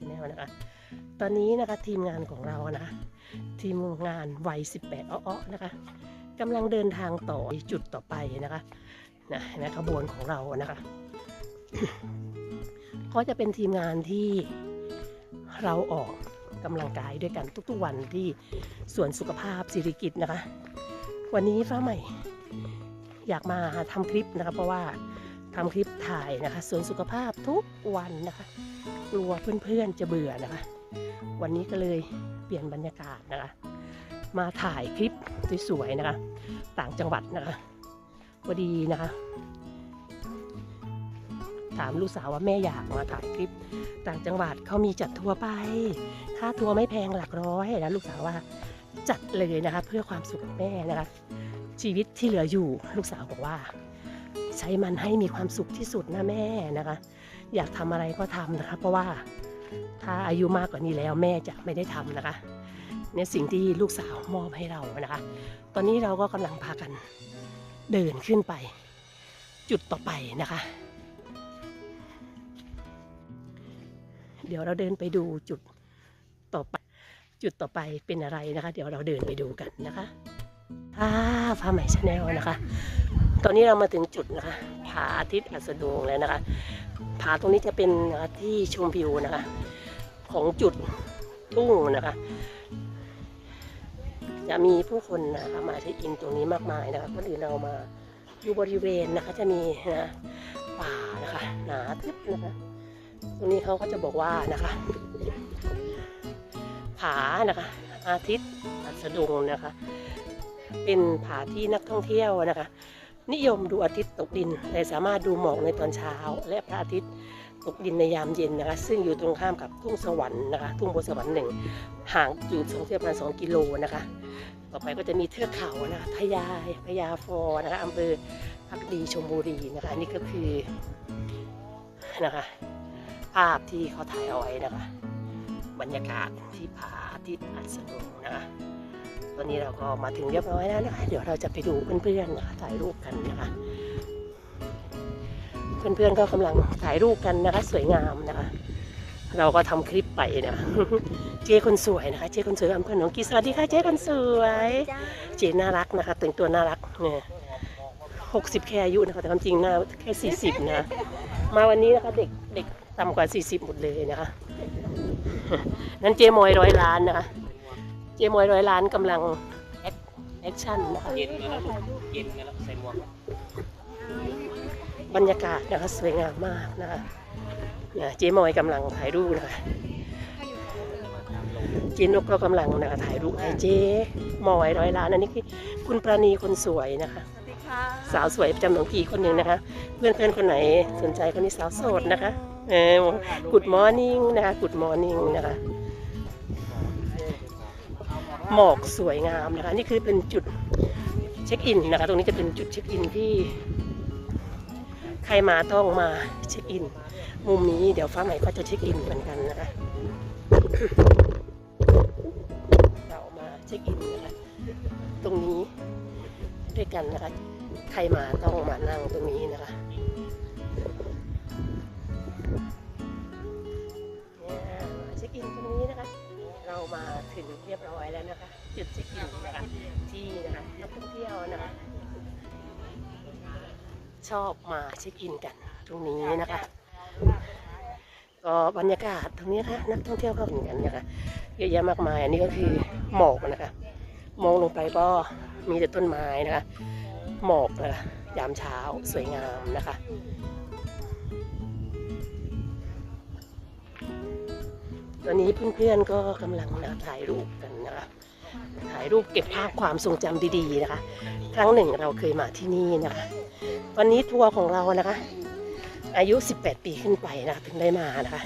ชาแนลนะคะ ตอนนี้นะคะทีมงานของเรานะ ทีมงานวัย 18อ้อๆนะคะกำลังเดินทางต่อจุดต่อไปนะคะนะนะขบวนของเรานะคะ ก็จะเป็นทีมงานที่เราออกกำลังกายด้วยกันทุกๆวันที่สวนสุขภาพสิริกิตนะคะ วันนี้ฟ้าใหม่ อยากมาทำคลิปนะคะเพราะว่า ทำคลิปถ่ายนะคะสวนสุขภาพทุกวันนะคะ กลัวเพื่อนๆจะเบื่อนะคะ วันนี้ก็เลยเปลี่ยนบรรยากาศนะคะ มาถ่ายคลิปสวยๆนะคะ ต่างจังหวัดนะคะพอดีนะคะ ถามลูกสาวว่าแม่อยากมาถ่ายคลิป ต่างจังหวัดเขามีจัดทัวร์ไปค่าทัวร์ไม่แพงหลักร้อยนะลูกสาวว่าจัดเลยนะคะ เพื่อความสุขของแม่นะคะ ชีวิตที่เหลืออยู่ลูกสาวบอกว่า ใช้มันให้มีความสุขที่สุดนะแม่นะคะ อยากทำอะไรก็ทำนะคะ เพราะว่าถ้าอายุมากกว่านี้แล้วแม่จะไม่ได้ทำนะคะเนี่ยสิ่งที่ลูกสาวมอบให้เรานะคะ ตอนนี้เราก็กำลังพากันเดินขึ้นไป จุดต่อไปนะคะ เดี๋ยวเราเดินไปดูจุดต่อไป จุดต่อไปเป็นอะไรนะคะ เดี๋ยวเราเดินไปดูกันนะคะอ่าฟ้าใหม่ชาแนลนะคะ ตอนนี้เรามาถึงจุดนะคะผาอาทิตย์อัสดงแล้วนะคะผาตรงนี้จะเป็นที่ชมวิวนะคะ ของจุดทุ่งนะคะ จะมีผู้คนนะคะมาเช็คอินตรงนี้มากมายนะคะคนอื่นเรามาอยู่บริเวณนะคะ จะมีนะป่านะคะหนาทึบนะคะ ตรงนี้เขาก็จะบอกว่านะคะผานะคะ อาทิตย์อัสดงนะคะ เป็นผาที่นักท่องเที่ยวนะคะ นิยมดูอาทิตย์ตกดิน แต่สามารถดูหมอกในตอนเช้า และพระอาทิตย์ตกดินในยามเย็นนะคะ ซึ่งอยู่ตรงข้ามกับทุ่งสวรรค์นะคะ ทุ่งบนสวรรค์หนึ่งห่างอยู่สองเทียประมาณสองกิโลนะคะ ต่อไปก็จะมีเทือกเขานะคะพญาพญาฟอนะคะอำเภอพักดีชมบุรีนะคะนี่ก็คือนะคะภาพที่เขาถ่ายเอาไว้นะคะ บรรยากาศที่ผาทิตย์อัสดงนะตอนนี้เราก็มาถึงเรียบร้อยแล้วนะคะเดี๋ยวเราจะไปดูเพื่อนๆนะคะถ่ายรูปกันนะคะ เพื่อนๆก็กำลังถ่ายรูปกันนะคะ สวยงามนะคะ เราก็ทำคลิปไปนะเจ๊คนสวยนะคะ เจ๊คนสวยอำเภอหนองกีสวัสดีค่ะเจ๊คนสวย เจ๊น่ารักนะคะแต่งตัวน่ารักเนี่ยหกสิบแค่อายุนะคะแต่ความจริงน่าแค่สี่สิบนะ มาวันนี้นะคะเด็กเด็กต่ำกว่าสี่สิบหมดเลยนะคะ นั่นเจมอยร้อยล้านนะคะ เจมอยร้อยล้านกำลังแอคแอคชั่นนะคะเย็นกันแล้วลูกเย็นกันแล้วใส่หมวกบรรยากาศนะคะสวยงามมากนะคะเนี่ยเจมอยกำลังถ่ายรูปนะคะเจ๊นกก็กำลังนะคะถ่ายรูปให้เจมอยร้อยล้านอันนี้คือคุณปราณีคนสวยนะคะสวัสดีค่ะสาวสวยประจำหนองพีคนหนึ่งนะคะ เพื่อนเพื่อนคนไหนสนใจคนนี้สาวโสดนะคะ เออ Good morning นะคะ Good morning นะคะหมอกสวยงามนะคะ นี่คือเป็นจุดเช็คอินนะคะ ตรงนี้จะเป็นจุดเช็คอินที่ใครมาต้องมาเช็คอิน มุมนี้เดี๋ยวฟ้าใหม่ก็จะเช็คอินเหมือนกันนะคะเรามาเช็คอินนะคะตรงนี้ด้วยกันนะคะ ใครมาต้องมานั่งตรงนี้นะคะ รียบร้อยแล้วนะคะ จุดเช็คอินนะคะที่นะคะนักท่องเที่ยวนะคะชอบมาเช็คอินกันตรงนี้นะคะ ก็บรรยากาศตรงนี้นะคะนักท่องเที่ยวเข้าเหมือนกันนะคะเยอะแยะมากมาย อันนี้ก็คือหมอกนะคะ มองลงไปก็มีแต่ต้นไม้นะคะ หมอกนะคะยามเช้าสวยงามนะคะ ตอนนี้เพื่อนๆก็กำลังถ่ายรูปกันนะคะถ่ายรูปเก็บภาพความทรงจำดีๆนะคะ ครั้งหนึ่งเราเคยมาที่นี่นะคะวันนี้ทัวร์ของเรานะคะ อายุ 18 ปีขึ้นไปนะคะถึงได้มานะคะ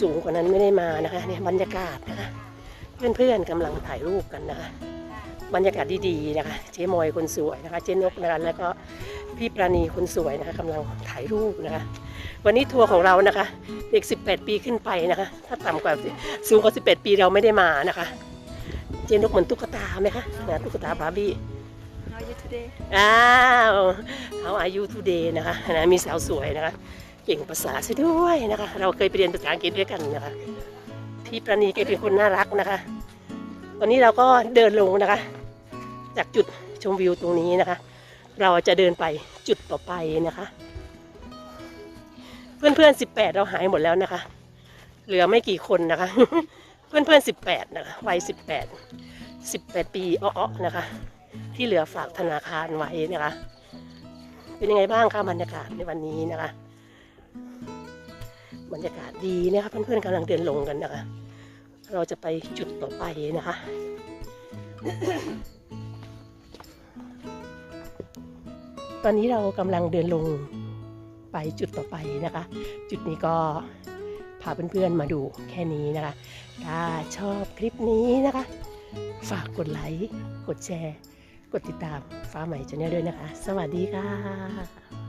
สูงกว่านั้นไม่ได้มานะคะเนี่ยบรรยากาศนะคะ เพื่อนๆกำลังถ่ายรูปกันนะคะ บรรยากาศดีๆนะคะ เจ๊มอยคนสวยนะคะ เจ๊นกนะคะแล้วก็พี่ปราณีคนสวยนะคะกำลังถ่ายรูปนะคะ วันนี้ทัวร์ของเรานะคะ เด็ก 18 ปีขึ้นไปนะคะ ถ้าต่ำกว่าสูงกว่า 18 ปีเราไม่ได้มานะคะ เจ๊นกเหมือนตุ๊กตาไหมคะนะตุ๊กตาบาร์บี้ How are you today อ้าวเขาอายุทูเดย์นะคะนะมีสาวสวยนะคะ เก่งภาษาซะด้วยนะคะ เราเคยไปเรียนภาษาอังกฤษด้วยกันนะคะพี่ประณีแกเป็นคนน่ารักนะคะ ตอนนี้เราก็เดินลงนะคะ จากจุดชมวิวตรงนี้นะคะ เราจะเดินไปจุดต่อไปนะคะ เพื่อนเพื่อนสิบแปดเราหายหมดแล้วนะคะ เหลือไม่กี่คนนะคะ เพื่อนเพื่อนสิบแปดนะคะวัยสิบแปดสิบแปดปีอ้อๆนะคะ ที่เหลือฝากธนาคารไว้นะคะ เป็นยังไงบ้างคะบรรยากาศในวันนี้นะคะ บรรยากาศดีนะคะเพื่อนๆกำลังเดินลงกันนะคะ เราจะไปจุดต่อไปนะคะตอนนี้เรากำลังเดินลง ไปจุดต่อไปนะคะ จุดนี้ก็พาเพื่อนๆมาดูแค่นี้นะคะ ถ้าชอบคลิปนี้นะคะ ฝากกดไลค์ กดแชร์ กดติดตามฟ้าใหม่ชาแนลด้วยนะคะ สวัสดีค่ะ